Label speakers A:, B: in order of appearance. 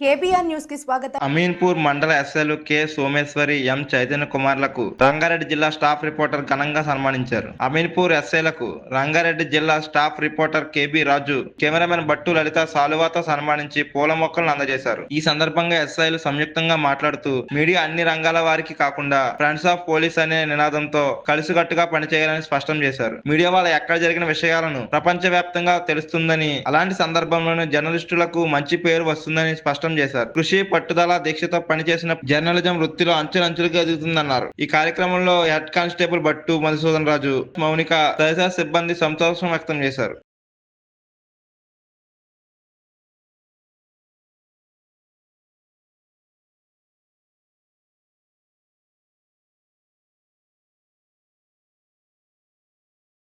A: KBR న్యూస్కి స్వాగతం.
B: అమీన్పూర్ మండల SL K Someshwari M Chaitanya కుమార్లకు Rangareddy జిల్లా స్టాఫ్ రిపోర్టర్ ఘనంగా సన్మానించారు. అమీన్పూర్ ఎస్ఐలకు రంగారెడ్డి జిల్లా staff reporter KB Raju cameraman Battu Lalitha సాలువాతో సన్మానించి పూల మొక్కలను అందజేశారు. ఈ సందర్భంగా ఎస్ఐలు సంయుక్తంగా మాట్లాడుతూ మీడియా అన్ని రంగాల వారికి కాకుండా ఫ్రెండ్స్ ఆఫ్ పోలీస్ అనే నినాదంతో కలిసికట్టుగా పనిచేయాలని స్పష్టం చేశారు. మీడియా వాళ్ళ ఎక్కడ జరిగిన విషయాలను ప్రపంచ వ్యాప్తంగా తెలుస్తుందని అలాంటి సందర్భంలోనే జర్నలిస్టులకు మంచి పేరు వస్తుందని స్పష్టం స్పష్టం చేశారు. కృషి పట్టుదల దీక్షతో పనిచేసిన జర్నలిజం వృత్తిలో అంచెలంచెలుగా ఎదుగుతుందన్నారు. ఈ కార్యక్రమంలో హెడ్ కానిస్టేబుల్ భట్టు మధుసూదన్ రాజు మౌనిక తదితర సిబ్బంది సంతోషం వ్యక్తం చేశారు.